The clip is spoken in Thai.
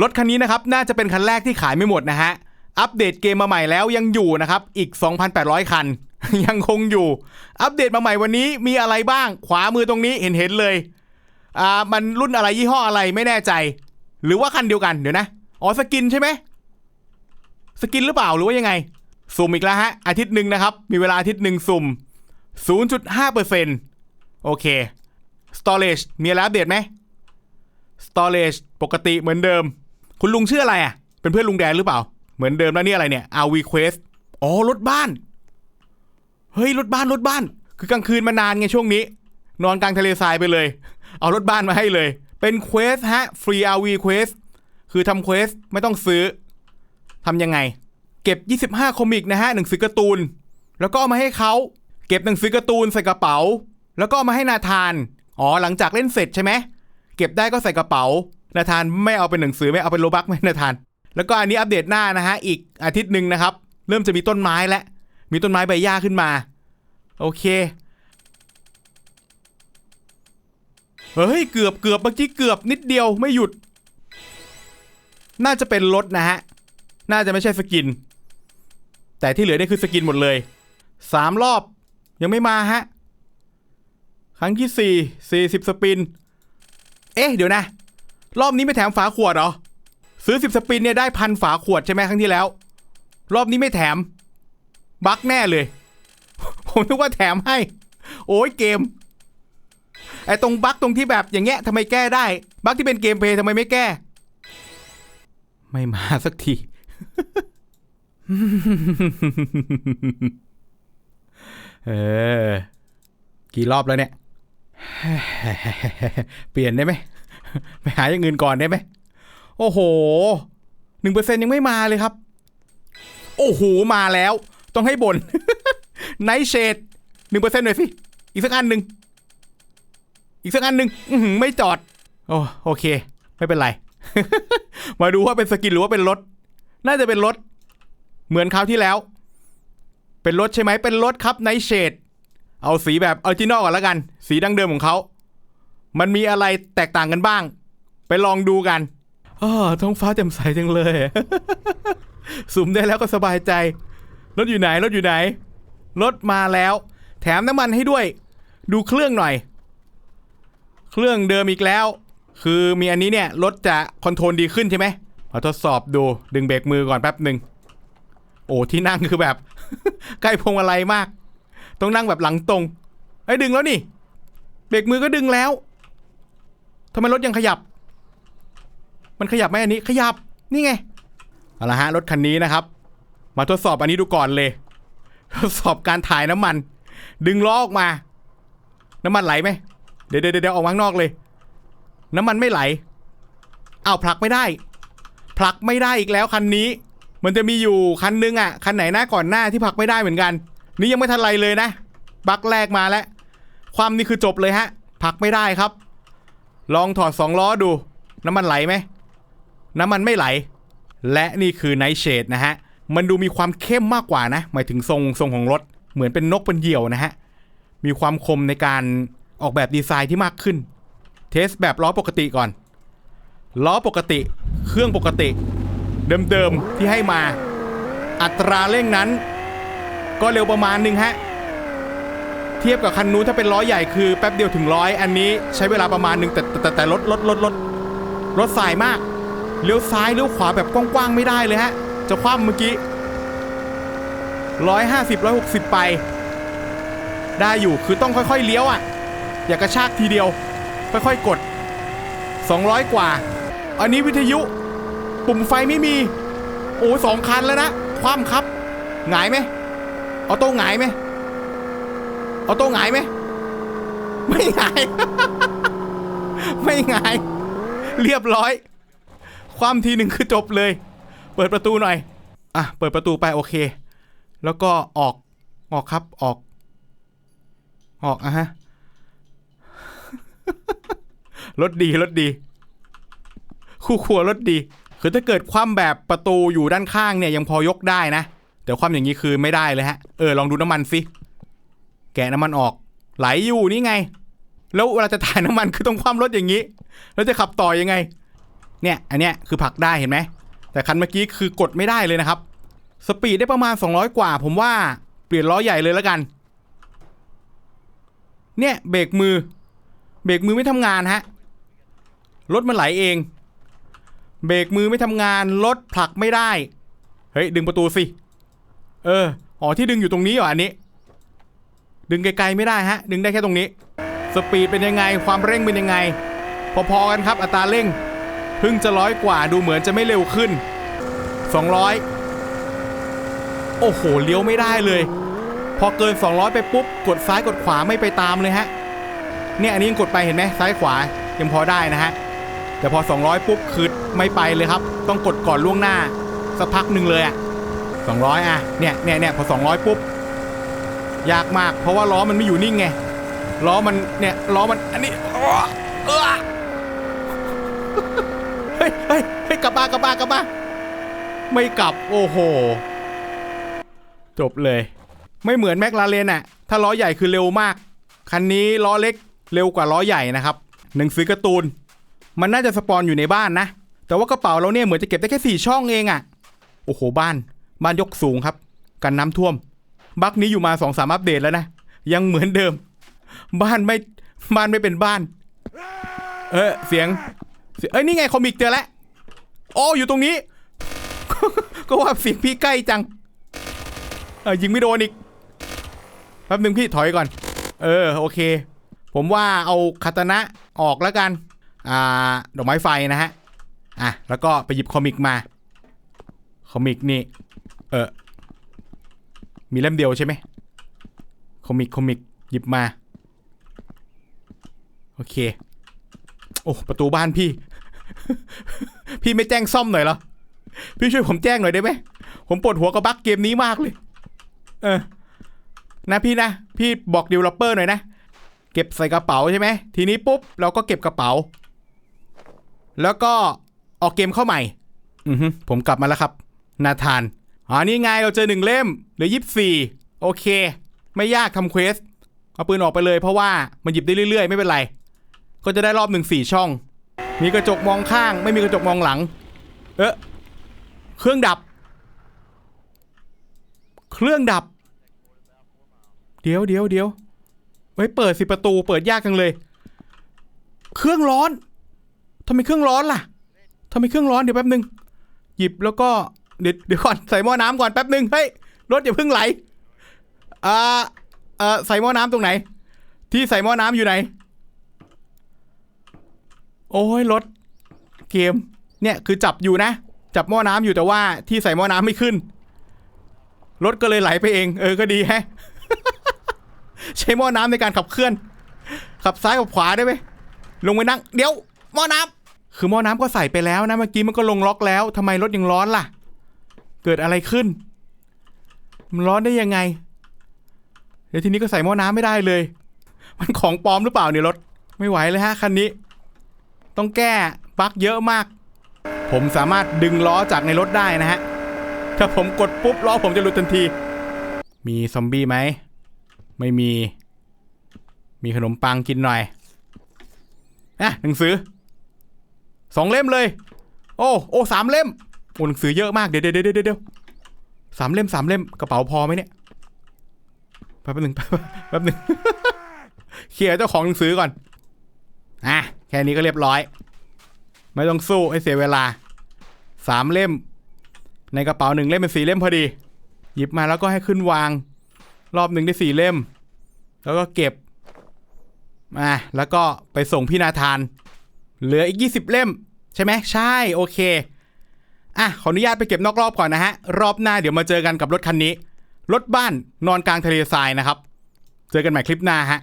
รถคันนี้นะครับน่าจะเป็นคันแรกที่ขายไม่หมดนะฮะ อัปเดตเกมมาใหม่แล้วยังอยู่นะครับ อีก 2,800 คัน ยังคงอยู่ อัปเดตมาใหม่วันนี้มีอะไรบ้าง ขวามือตรงนี้เห็นเห็นเลย อ่า มันรุ่นอะไรยี่ห้ออะไรไม่แน่ใจ หรือว่าคันเดียวกันเดี๋ยวนะ อ๋อสกินใช่ไหม สกินหรือเปล่าหรือว่ายังไง สุ่มอีกแล้วฮะ อาทิตย์หนึ่งนะครับ มีเวลาอาทิตย์หนึ่งสุ่ม 0.5%โอเค storage มีอะไรอัปเดตไหม storage ปกติเหมือนเดิม คุณลุงชื่ออะไรอะ เป็นเพื่อนลุงแดนหรือเปล่า เหมือนเดิมแล้วนี่อะไรเนี่ย RV Quest อ๋อรถบ้าน เฮ้ยรถบ้านรถบ้าน คือกลางคืนมานานไงช่วงนี้ นอนกลางทะเลทรายไปเลย เอารถบ้านมาให้เลย เป็น Quest ฮะ Free RV Quest คือทำ Quest ไม่ต้องซื้อทำยังไง เก็บ 25 คอมิกนะฮะหนังสือการ์ตูน แล้วก็เอามาให้เขาเก็บหนังสือการ์ตูนใส่กระเป๋า แล้วก็เอามาให้นาธาน อ๋อหลังจากเล่นเสร็จใช่ไหมเก็บได้ก็ใส่กระเป๋า นาธานไม่เอาเป็นหนังสือไม่เอาเป็นโลบักไม่นาธาน แล้วก็อันนี้อัปเดตหน้านะฮะอีกอาทิตย์หนึ่งนะครับ เริ่มจะมีต้นไม้แล้วมีต้นไม้ใบหญ้าขึ้นมา โอเคเฮ้ยเกือบเกือบเมื่อกี้เกือบนิดเดียวไม่หยุด น่าจะเป็นรถนะฮะ น่าจะไม่ใช่สกิน แต่ที่เหลือนี่คือสกินหมดเลยสามรอบยังไม่มาฮะ ครั้งที่สี่สี่สิบสปิน เอ๊ะ เดี๋ยวนะ รอบนี้ไม่แถมฝาขวดเหรอ ซื้อสิบสปินเนี่ยได้พันฝาขวดใช่ไหมครั้งที่แล้ว รอบนี้ไม่แถม บั๊กแน่เลย ผมนึกว่าแถมให้ โอ้ยเกม ไอ้ตรงบั๊กตรงที่แบบอย่างเงี้ยทำไมแก้ได้ บั๊กที่เป็นเกมเพย์ทำไมไม่แก้ ไม่มาสักที เออ กี่รอบแล้วเนี่ย เปลี่ยนได้ไหม ไปหาอย่างอื่นก่อนได้ไหมโอ้โหหนึ่งเปอร์เซ็นยังไม่มาเลยครับ โอ้โห มาแล้ว ต้องให้บนไนเชดหนึ่งเปอร์เซ็นหน่อยสิ อีกสักอันหนึ่งอีกสักอันหนึ่งอืไม่จอด โอ้โอเค ไม่เป็นไร มาดูว่าเป็นสกินหรือว่าเป็นรถ น่าจะเป็นรถ เหมือนคราวที่แล้ว เป็นรถใช่ไหมเป็นรถครับไนเชดเอาสีแบบออริจินอลก่อนล้วกัน สีดั้งเดิมของเขา มันมีอะไรแตกต่างกันบ้าง ไปลองดูกันอ๋อท้องฟ้าแจ่มใสจังเลย สุ่มได้แล้วก็สบายใจ รถอยู่ไหน รถอยู่ไหน รถมาแล้ว แถมน้ำมันให้ด้วย ดูเครื่องหน่อย เครื่องเดิมอีกแล้ว คือมีอันนี้เนี่ย รถจะคอนโทรลดีขึ้นใช่ไหมมาทดสอบดู ดึงเบรกมือก่อนแป๊บหนึ่ง โอ้ที่นั่งคือแบบ ใกล้พวงมาลัยมาก ต้องนั่งแบบหลังตรง ไอ้ดึงแล้วนี่ เบรกมือก็ดึงแล้ว ทำไมรถยังขยับ มันขยับไหมอันนี้ ขยับ นี่ไง เอาละฮะ รถคันนี้นะครับ มาทดสอบอันนี้ดูก่อนเลย ทดสอบการถ่ายน้ำมัน ดึงล้อออกมา น้ำมันไหลไหม เดี๋ยวเดี๋ยวเดี๋ยวออกมาข้างนอกเลย น้ำมันไม่ไหล อ้าวผลักไม่ได้ ผลักไม่ได้อีกแล้วคันนี้ มันจะมีอยู่คันนึงอะ คันไหนหน้าก่อนหน้าที่ผลักไม่ได้เหมือนกัน นี่ยังไม่ทันไรเลยนะ บักแรกมาแล้ว ความนี่คือจบเลยฮะผลักไม่ได้ครับ ลองถอดสองล้อดู น้ำมันไหลไหม น้ำมันไม่ไหล และนี่คือไนท์เชดนะฮะ มันดูมีความเข้มมากกว่านะ หมายถึงทรงทรงของรถ เหมือนเป็นนกเป็นเหยี่ยวนะฮะ มีความคมในการออกแบบดีไซน์ที่มากขึ้น เทสแบบล้อปกติก่อน ล้อปกติ เครื่องปกติ เดิมๆที่ให้มา อัตราเร่งนั้น ก็เร็วประมาณหนึ่งฮะ ทียบกับคันนู้นถ้าเป็นล้อใหญ่คือแป๊บเดียวถึงร้อยอันนี้ใช้เวลาประมาณหนึ่งแต่แต่แต่แตรถรถรถรถรถสายมากเลี้ยวซ้ายเลี้ยวขวาแบบกว้างๆไม่ได้เลยฮะ จะคว่ำเมื่อกี้ร้อยห้าสิบร้อยหกสิบไป ได้อยู่คือต้องค่อยๆเลี้ยวอะ อย่ากระชากทีเดียว ค่อยๆกด 200 กว่า อันนี้วิทยุ ปุ่มไฟไม่มี โอ้สองคันแล้วนะ คว่ำครับ หงายไหมออโต้หงายไหม ออโต้หงายไหมไม่หงาย ไม่หงาย เรียบร้อย ความทีหนึ่งคือจบเลย เปิดประตูหน่อย อะ เปิดประตูไปโอเค แล้วก็ออก ออกครับ ออก ออกอะฮะ รถดีรถดี คู่ครัวรถดี คือถ้าเกิดคว่ำแบบประตูอยู่ด้านข้างเนี่ยยังพอยกได้นะ แต่คว่ำอย่างนี้คือไม่ได้เลยฮะ เออลองดูน้ำมันสิ แกะน้ำมันออก ไหลอยู่นี่ไง แล้วเวลาจะถ่ายน้ำมันคือต้องคว่ำรถอย่างนี้ แล้วจะขับต่อยังไง เนี่ยอันเนี้ยคือผลักได้เห็นไหมแต่คันเมื่อกี้คือกดไม่ได้เลยนะครับ สปีดได้ประมาณ 200 กว่า ผมว่าเปลี่ยนล้อใหญ่เลยแล้วกัน เนี่ยเบรกมือ เบรกมือไม่ทำงานฮะ รถมันไหลเอง เบรกมือไม่ทำงาน รถผลักไม่ได้ เฮ้ยดึงประตูสิ เออ อ๋อที่ดึงอยู่ตรงนี้เหรออันนี้ ดึงไกลๆไม่ได้ฮะ ดึงได้แค่ตรงนี้ สปีดเป็นยังไง ความเร่งเป็นยังไง พอๆกันครับอัตราเร่ง เพิ่งจะร้อยกว่าดูเหมือนจะไม่เร็วขึ้น 200 โอ้โห เลี้ยวไม่ได้เลย พอเกิน 200 ไปปุ๊บ กดซ้ายกดขวาไม่ไปตามเลยฮะ เนี่ยอันนี้ยังกดไปเห็นไหมซ้ายขวายังพอได้นะฮะ แต่พอ 200 ปุ๊บคือไม่ไปเลยครับ ต้องกดก่อนล่วงหน้าสักพักหนึ่งเลยอะ200 อะ เนี่ยเนี่ยเนี่ยพอ 200 ปุ๊บ ยากมาก เพราะว่าล้อมันไม่อยู่นิ่งไงล้อมันเนี่ยล้อมันอันนี้เออเฮ้ยเฮ้ยเฮ้ยกลับมากลับมากลับมาไม่กลับโอ้โห จบเลย ไม่เหมือนแมคลาเรนอะถ้าล้อใหญ่คือเร็วมาก คันนี้ล้อเล็กเร็วกว่าล้อใหญ่นะครับ หนังสือการ์ตูน มันน่าจะสปอนอยู่ในบ้านนะ แต่ว่ากระเป๋าเราเนี่ยเหมือนจะเก็บได้แค่สี่ช่องเองอะโอ้โหบ้าน บ้านยกสูงครับ กันน้ำท่วม บักนี้อยู่มาสองสามอัปเดตแล้วนะ ยังเหมือนเดิม บ้านไม่บ้านไม่เป็นบ้าน เออเสียงเอ้ยนี่ไงคอมิกเจอแล้วโอ้อยู่ตรงนี้ ก็ว่าเสียงพี่ใกล้จังเออยิงไม่โดนอีกแป๊บหนึ่งพี่ถอยก่อน เออโอเค ผมว่าเอาคาตนะออกแล้วกัน อ่าดอกไม้ไฟนะฮะ อะแล้วก็ไปหยิบคอมิกมา คอมิกนี่ เออ มีเล่มเดียวใช่ไหมคอมิกคอมิกหยิบมา โอเค โอ้ประตูบ้านพี่ พี่ไม่แจ้งซ่อมหน่อยเหรอ พี่ช่วยผมแจ้งหน่อยได้ไหม ผมปวดหัวกับบั๊กเกมนี้มากเลย เออ นะพี่นะ พี่บอกดีลลอปเปอร์หน่อยนะ เก็บใส่กระเป๋าใช่ไหม ทีนี้ปุ๊บเราก็เก็บกระเป๋า แล้วก็ออกเกมเข้าใหม่ อือผมกลับมาแล้วครับ นาธาน อ๋อนี่ไงเราเจอหนึ่งเล่มเหลือยี่สี่โอเค ไม่ยากทำเควสเอาปืนออกไปเลยเพราะว่ามันหยิบได้เรื่อยๆ ไม่เป็นไร ก็จะได้รอบหนึ่งสี่ช่อง มีกระจกมองข้าง ไม่มีกระจกมองหลัง เอ๊ะเครื่องดับ เครื่องดับ เดี๋ยวเดี๋ยวเดี๋ยวไว้ยเปิดสิประตูเปิดยากจังเลย เครื่องร้อนทำไมเครื่องร้อนล่ะทำไมเครื่องร้อนเดี๋ยวแป๊บนึงหยิบแล้วก็ เดี๋ยวเดี๋ยวก่อนใส่หม้อน้ำก่อนแป๊บหนึ่งเฮ้ยรถอย่าเพิ่งไหลอ่าเอ่อใส่หม้อน้ำตรงไหน ที่ใส่หม้อน้ำอยู่ไหน โอ้ยรถเกม เนี่ยคือจับอยู่นะ จับหม้อน้ำอยู่แต่ว่าที่ใส่หม้อน้ำไม่ขึ้นรถก็เลยไหลไปเอง เออก็ดีแฮะ ใช้หม้อน้ำในการขับเคลื่อน ขับซ้ายกับขวาได้ไหมลงไปนั่ง เดี๋ยวหม้อน้ำคือหม้อน้ำก็ใส่ไปแล้วนะเมื่อกี้มันก็ลงล็อกแล้วทำไมรถยังร้อนล่ะ เกิดอะไรขึ้น มันร้อนได้ยังไง เดี๋ยวทีนี้ก็ใส่หม้อน้ำไม่ได้เลย มันของปลอมหรือเปล่าเนี่ยรถ ไม่ไหวเลยฮะคันนี้ ต้องแก้บั๊กเยอะมาก ผมสามารถดึงล้อจากในรถได้นะฮะ ถ้าผมกดปุ๊บล้อผมจะหลุดทันที มีซอมบี้ไหม ไม่มี มีขนมปังกินหน่อยนะหนังสือสองเล่มเลย โอ้ โอ้สามเล่ม โอ้หนังสือเยอะมากเดี๋ยวเดี๋ยวเดี๋ยวเดี๋ยวสามเล่มสามเล่มกระเป๋าพอไหมเนี่ยแป๊บหนึ่งแป๊บหนึ่งเคลียร์เจ้าของหนังสือก่อนอะแค่นี้ก็เรียบร้อย ไม่ต้องสู้ให้เสียเวลาสามเล่ม ในกระเป๋าหนึ่งเล่มเป็นสี่เล่มพอดี หยิบมาแล้วก็ให้ขึ้นวาง รอบหนึ่งได้สี่เล่ม แล้วก็เก็บอะแล้วก็ไปส่งพี่นาธาน เหลืออีก20เล่ม ใช่ไหมใช่โอเค อะขออนุญาตไปเก็บนอกรอบก่อนนะฮะ รอบหน้าเดี๋ยวมาเจอกันกับรถคันนี้ รถบ้านนอนกลางทะเลทรายนะครับ เจอกันใหม่คลิปหน้าฮะ